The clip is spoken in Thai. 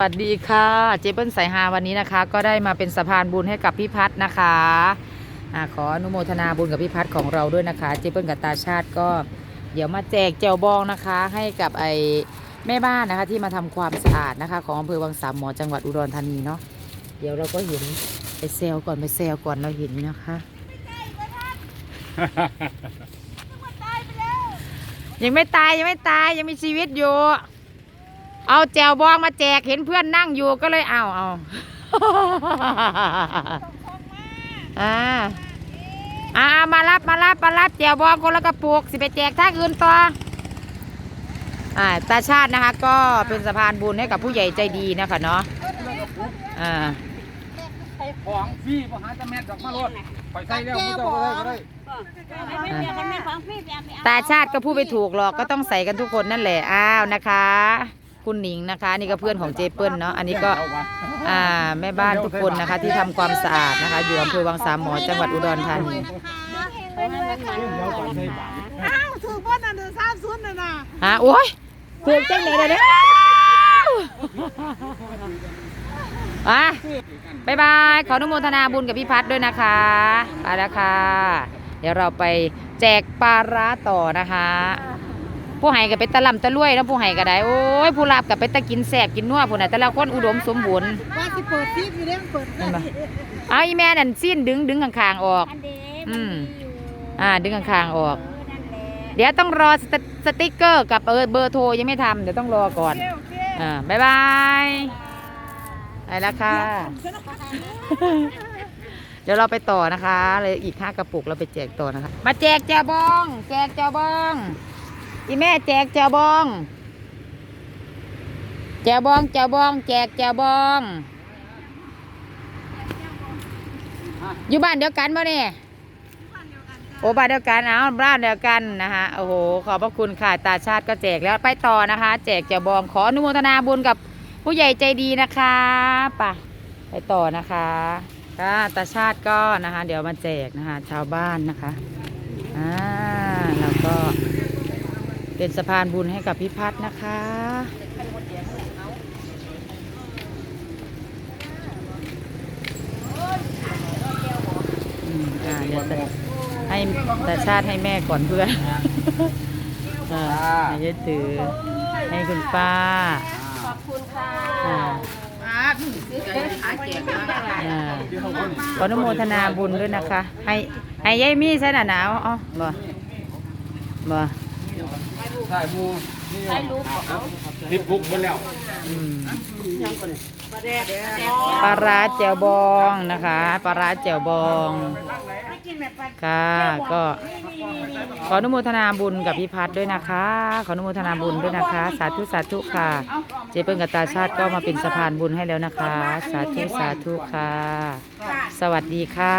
สวัสดีค่ะเจเปิลสายฮาวันนี้นะคะ ก็ได้มาเป็นสะพานบุญให้กับพี่พัฒนะคะอาขออนุโมทนาบุญกับพี่พัฒของเราด้วยนะคะ เจเปิลกับตาชาติก็เดี๋ยวมาแจกแจวบองนะคะ ให้กับไอแม่บ้านนะคะ ที่มาทำความสะอาดนะคะ ของอำเภอวังสามหมอจังหวัดอุดรธานีเนาะเดี๋ยวเราก็เห็นไปเซลก่อนไปเซลก่อนเราเห็นนะคะยังไม่ตายยังไม่ตายยังมีชีวิตอยู่ เอาแจวบองมาแจกเห็นเพื่อนนั่งอยู่ก็เลยเอาเอาอ่าอ่ามารับมารับมารับแจวบองคนละกระปุกสิไปแจกทางอื่นต่ออ่าตาชาตินะคะก็เป็นสะพานบุญให้กับผู้ใหญ่ใจดีนะคะเนาะอ่าของพี่บ่หาจะแม่ดอกมาโลดปล่อยใส่แล้วผู้เจ้าก็ได้ก็ได้ตาชาติก็พูดไปถูกหรอกก็ต้องใส่กันทุกคนนั่นแหละอ้าวนะคะ คุณหนิงนะคะ นี่ก็เพื่อนของเจเปิลเนาะอันนี้ก็เอาวะอ่าแม่บ้านทุกคนนะคะ ที่ทำความสะอาดนะคะอยู่อำเภอวังสามหมอจังหวัดอุดรธานีอ้าวถูกว่านั่นเดือดสามศูนย์น่ะนะฮะโอ้ยถูกจังเลยเด้ออะบายบายขออนุโมทนาบุญกับพี่พัฒน์ด้วยนะคะไปแล้วค่ะ เดี๋ยวเราไปแจกปลาร้าต่อนะคะ ผู้ให้กับเป็นตะลำตะลุ่ยแล้วผู้ให้ก็ได้โอ้ยผู้รับกับเป็นตะกินแสบกินนัวผู้น่ะแต่ละคนอุดมสมบูรณ์ว่าสิเปิดซีดอยู่เด้เปิดเห็นปะเอาอีแม่นั่นสิ้นดึงดึงข้างๆออกอืมอ่าดึงข้างๆออก เดี๋ยวต้องรอสตสติ๊กเกอร์กับเบอร์เบอร์โทรยังไม่ทำเดี๋ยวต้องรอก่อนโอเคอ่าบายบายไปแล้วค่ะเดี๋ยวเราไปต่อนะคะเลยอีกห้ากระปุกเราไปแจกต่อนะคะ มาแจกแจวบอง แจกแจวบอง อีแม่แจกแจวบอง แจวบองแจวบอง แจกแจวบอง อยู่บ้านเดียวกันป่ะเนี่ยโอ้บ้านเดียวกันเอาบ้านเดียวกันนะคะโอ้โหขอบพระคุณค่ะตาชาติก็แจกแล้วไปต่อนะคะ แจกแจวบองขออนุโมทนาบุญกับผู้ใหญ่ใจดีนะคะไป่ะไปต่อนะคะค่ะตาชาติก็นะคะ เดี๋ยวมาแจกนะคะ ชาวบ้านนะคะอ่าแล้วก็ เป็นสะพานบุญให้กับพี่พัฒน์นะคะ อืมอ่าเดี๋ยวจะให้แต่ชาติให้แม่ก่อนเพื่อนอ่าให้ยายถือ ให้คุณป้า ขอบคุณค่ะอ่าขออนุโมทนาบุญด้วยนะคะ ให้ให้ยายมีใช่หนาหนาวอ๋อบ่บ่ ใส่มูนี่ใส่ลูกติดบุกหมดแล้วปลาร้าแจ่วบองนะคะปลาร้าแจ่วบองค่ะก็ขออนุโมทนาบุญกับพี่พัฒน์ด้วยนะคะ ขออนุโมทนาบุญด้วยนะคะ สาธุสาธุค่ะ เจเปิ้ลกับตาชาติก็มาเป็นสะพานบุญให้แล้วนะคะ สาธุสาธุค่ะ สวัสดีค่ะ